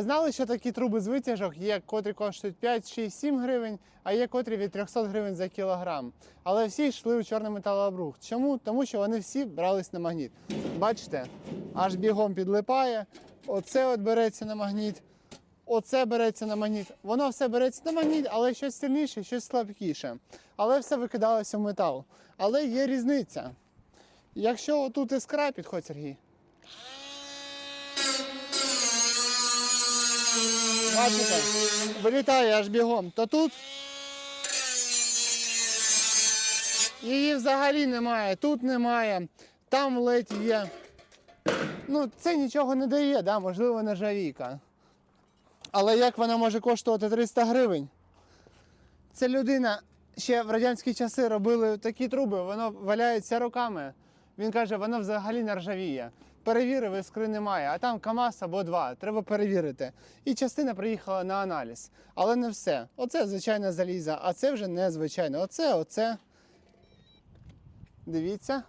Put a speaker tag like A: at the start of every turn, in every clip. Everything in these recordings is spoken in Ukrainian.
A: Знали, що такі труби з витяжок є, котрі коштують 5, 6, 7 гривень, а є котрі від 300 гривень за кілограм. Але всі йшли у чорний металобрухт. Чому? Тому що вони всі брались на магніт. Бачите, аж бігом підлипає. Оце от береться на магніт. Оце береться на магніт. Воно все береться на магніт, але щось сильніше, щось слабкіше. Але все викидалося в метал. Але є різниця. Якщо отут іскра, підходь, Сергій. Бачите, вилітає аж бігом, то тут її взагалі немає, тут немає, там ледь є. Ну, це нічого не дає, да? можливо, нержавійка. Але як вона може коштувати 300 гривень? Це людина ще в радянські часи робили такі труби, воно валяється роками. Він каже, воно взагалі не ржавіє. Перевірив, іскри немає, а там КАМАЗ або два. Треба перевірити. І частина приїхала на аналіз. Але не все. Оце звичайна заліза, а це вже не звичайне. Оце, оце. Дивіться.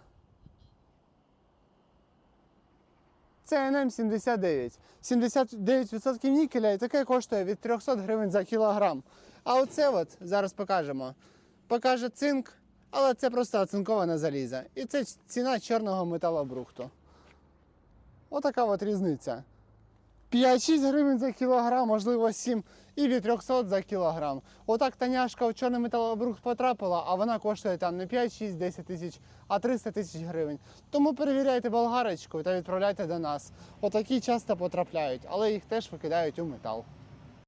A: Це НМ79. 79% нікеля і таке коштує від 300 гривень за кілограм. А оце от зараз покажемо. Покаже цинк, але це просто оцинкована заліза. І це ціна чорного металобрухту. Отака от різниця. 5-6 гривень за кілограм, можливо 7, і від 300 за кілограм. Отак таняшка в чорний металобрухт потрапила, а вона коштує там не 5-6-10 тисяч, а 300 тисяч гривень. Тому перевіряйте болгарочку та відправляйте до нас. Отакі часто потрапляють, але їх теж викидають у метал.